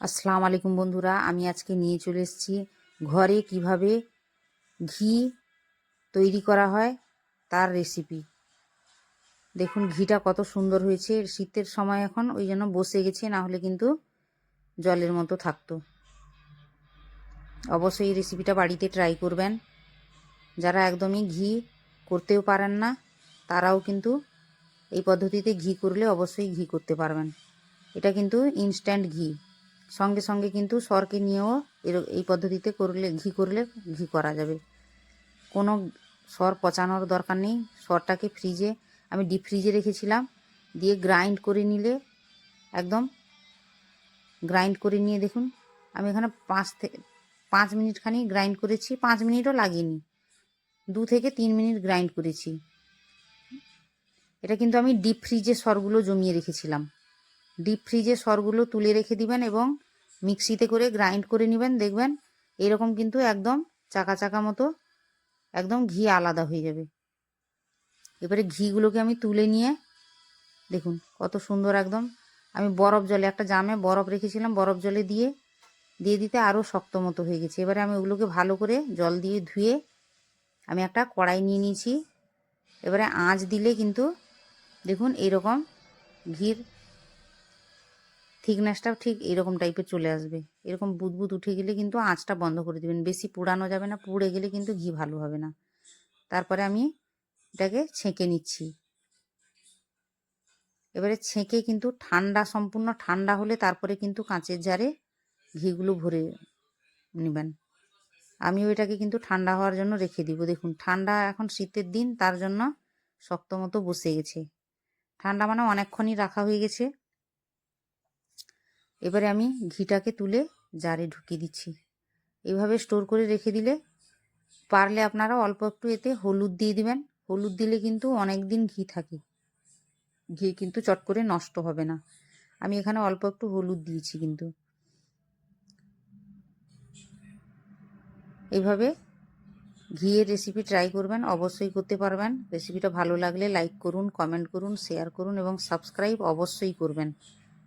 আসসালামু আলাইকুম বন্ধুরা, আমি আজকে নিয়ে চলে এসেছি ঘরে কীভাবে ঘি তৈরি করা হয়, তার রেসিপি দেখুন, ঘিটা কত সুন্দর হয়েছে। শীতের সময় এখন ওই জন্য বসে গেছে, না হলে কিন্তু জলের মতো থাকতো। অবশ্যই রেসিপিটা বাড়িতে ট্রাই করবেন। যারা একদমই ঘি করতেও পারেন না, তারাও কিন্তু এই পদ্ধতিতে ঘি করলে অবশ্যই ঘি করতে পারবেন। এটা কিন্তু ইনস্ট্যান্ট ঘি। সঙ্গে সঙ্গে কিন্তু সরকে নিয়েও এর এই পদ্ধতিতে করলে, ঘি করলে ঘি করা যাবে। কোনো সর পচানোর দরকার নেই। সরটাকে ফ্রিজে আমি ডিপ ফ্রিজে রেখেছিলাম। দিয়ে গ্রাইন্ড করে নিলে, একদম গ্রাইন্ড করে নিয়ে দেখুন, আমি এখানে পাঁচ থেকে পাঁচ মিনিটখানি গ্রাইন্ড করেছি। পাঁচ মিনিটও লাগিনি। দু থেকে তিন মিনিট গ্রাইন্ড করেছি। এটা কিন্তু আমি ডিপ ফ্রিজে সরগুলো জমিয়ে রেখেছিলাম। ডিপ ফ্রিজে সরগুলো তুলে রেখে দিবেন এবং মিক্সিতে করে গ্রাইন্ড করে নেবেন। দেখবেন এরকম কিন্তু একদম চাকা চাকা মতো একদম ঘি আলাদা হয়ে যাবে। এবারে ঘিগুলোকে আমি তুলে নিয়ে, দেখুন কত সুন্দর একদম। আমি বরফ জলে, একটা জামে বরফ রেখেছিলাম, বরফ জলে দিয়ে দিয়ে দিতে আরও শক্ত মতো হয়ে গেছে। এবারে আমি ওগুলোকে ভালো করে জল দিয়ে ধুয়ে আমি একটা কড়াই নিয়ে নিয়েছি। এবারে আঁচ দিলে কিন্তু দেখুন এরকম ঘির থিকনেসটাও ঠিক এরকম টাইপের চলে আসবে। এরকম বুদবুদ উঠে গেলে কিন্তু আঁচটা বন্ধ করে দেবেন। বেশি পোড়ানো যাবে না, পুড়ে গেলে কিন্তু ঘি ভালো হবে না। তারপরে আমি এটাকে ছেঁকে নিচ্ছি। এবারে ছেঁকে কিন্তু ঠান্ডা, সম্পূর্ণ ঠান্ডা হলে তারপরে কিন্তু কাঁচের জারে ঘিগুলো ভরে নেবেন। আমি ওইটাকে কিন্তু ঠান্ডা হওয়ার জন্য রেখে দিব। দেখুন, ঠান্ডা এখন শীতের দিন, তার জন্য শক্ত মতো বসে গেছে। ঠান্ডা মানে অনেকক্ষণই রাখা হয়ে গেছে। এবারে আমি ঘিটাকে তুলে জারে ঢুকিয়ে দিচ্ছি। এভাবে স্টোর করে রেখে দিলে পারলে আপনারা অল্প একটু এতে হলুদ দিয়ে দিবেন। হলুদ দিলে কিন্তু অনেক দিন ঘি থাকে। ঘি কিন্তু চট করে নষ্ট হবে না। আমি এখানে অল্প একটু হলুদ দিয়েছি কিন্তু। এভাবে ঘিয়ের রেসিপি ট্রাই করবেন, অবশ্যই করতে পারবেন। রেসিপিটা ভালো লাগলে লাইক করুন কমেন্ট করুন শেয়ার করুন এবং সাবস্ক্রাইব অবশ্যই করবেন।